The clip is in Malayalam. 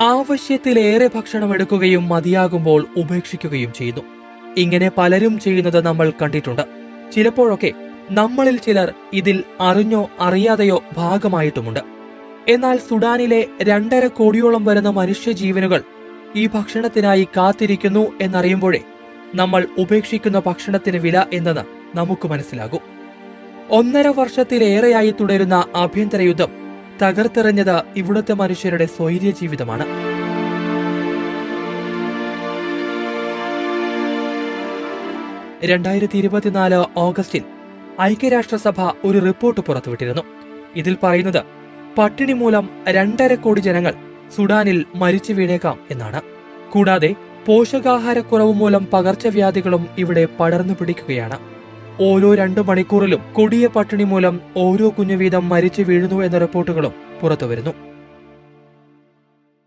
ആവശ്യത്തിലേറെ ഭക്ഷണം എടുക്കുകയും മതിയാകുമ്പോൾ ഉപേക്ഷിക്കുകയും ചെയ്യുന്നു. ഇങ്ങനെ പലരും ചെയ്യുന്നത് നമ്മൾ കണ്ടിട്ടുണ്ട്. ചിലപ്പോഴൊക്കെ നമ്മളിൽ ചിലർ ഇതിൽ അറിഞ്ഞോ അറിയാതെയോ ഭാഗമായിട്ടുമുണ്ട്. എന്നാൽ സുഡാനിലെ രണ്ടര കോടിയോളം വരുന്ന മനുഷ്യജീവനുകൾ ഈ ഭക്ഷണത്തിനായി കാത്തിരിക്കുന്നു എന്നറിയുമ്പോഴേ നമ്മൾ ഉപേക്ഷിക്കുന്ന ഭക്ഷണത്തിന് വില എന്നത് നമുക്ക് മനസ്സിലാകും. ഒന്നര വർഷത്തിലേറെയായി തുടരുന്ന ആഭ്യന്തര യുദ്ധം തകർത്തെറിഞ്ഞത് ഇവിടുത്തെ മനുഷ്യരുടെ സ്വൈര്യ ജീവിതമാണ്. രണ്ടായിരത്തി ഇരുപത്തിനാല് ഓഗസ്റ്റിൽ ഐക്യരാഷ്ട്രസഭ ഒരു റിപ്പോർട്ട് പുറത്തുവിട്ടിരുന്നു. ഇതിൽ പറയുന്നത് പട്ടിണി മൂലം രണ്ടര കോടി ജനങ്ങൾ സുഡാനിൽ മരിച്ചു വീണേക്കാം എന്നാണ്. കൂടാതെ പോഷകാഹാരക്കുറവ് മൂലം പകർച്ചവ്യാധികളും ഇവിടെ പടർന്നു പിടിക്കുകയാണ്. ഓരോ രണ്ടു മണിക്കൂറിലും കൊടിയ പട്ടിണി മൂലം ഓരോ കുഞ്ഞു വീതം മരിച്ചു വീഴുന്നു എന്ന റിപ്പോർട്ടുകളും പുറത്തുവരുന്നു.